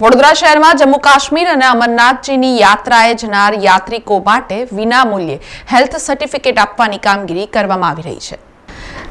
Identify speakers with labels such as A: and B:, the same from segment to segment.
A: વડોદરા શહેરમાં જમ્મુ કાશ્મીર અને અમરનાથજીની યાત્રાએ જનાર યાત્રિકો માટે વિનામૂલ્યે હેલ્થ સર્ટિફિકેટ આપવાની કામગીરી કરવામાં આવી રહી છે.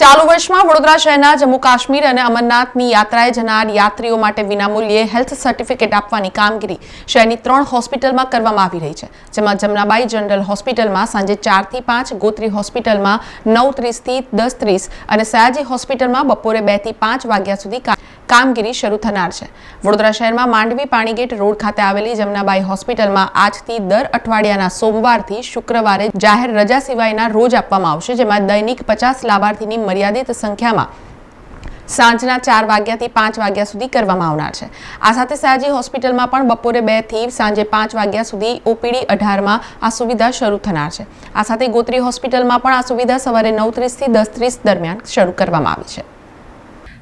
A: ચાલુ વર્ષમાં વડોદરા શહેરના જમ્મુ કાશ્મીર અને અમરનાથની યાત્રાએ જનાર યાત્રીઓ માટે વિનામૂલ્યે હેલ્થ સર્ટિફિકેટ આપવાની કામગીરી શહેરની ત્રણ હોસ્પિટલમાં કરવામાં આવી રહી છે, જેમાં જમનાબાઈ જનરલ હોસ્પિટલમાં સાંજે ચારથી પાંચ, ગોત્રી હોસ્પિટલમાં નવ ત્રીસથી દસ ત્રીસ અને સયાજી હોસ્પિટલમાં બપોરે બેથી પાંચ વાગ્યા સુધી કામગીરી શરૂ થનાર છે. વડોદરા શહેરમાં માંડવી પાણીગેટ રોડ ખાતે આવેલી જમનાબાઈ હોસ્પિટલમાં આજથી દર અઠવાડિયાના સોમવારથી શુક્રવારે જાહેર રજા સિવાયના રોજ આપવામાં આવશે, જેમાં દૈનિક પચાસ લાભાર્થીની મર્યાદિત સંખ્યામાં સાંજના ચાર વાગ્યાથી પાંચ વાગ્યા સુધી કરવામાં આવનાર છે. આ સાથે સયાજી હોસ્પિટલમાં પણ બપોરે બેથી સાંજે પાંચ વાગ્યા સુધી ઓપીડી અઢારમાં આ સુવિધા શરૂ થનાર છે. આ સાથે ગોત્રી હોસ્પિટલમાં પણ આ સુવિધા સવારે નવ ત્રીસથી દસ ત્રીસ દરમિયાન શરૂ કરવામાં આવી છે.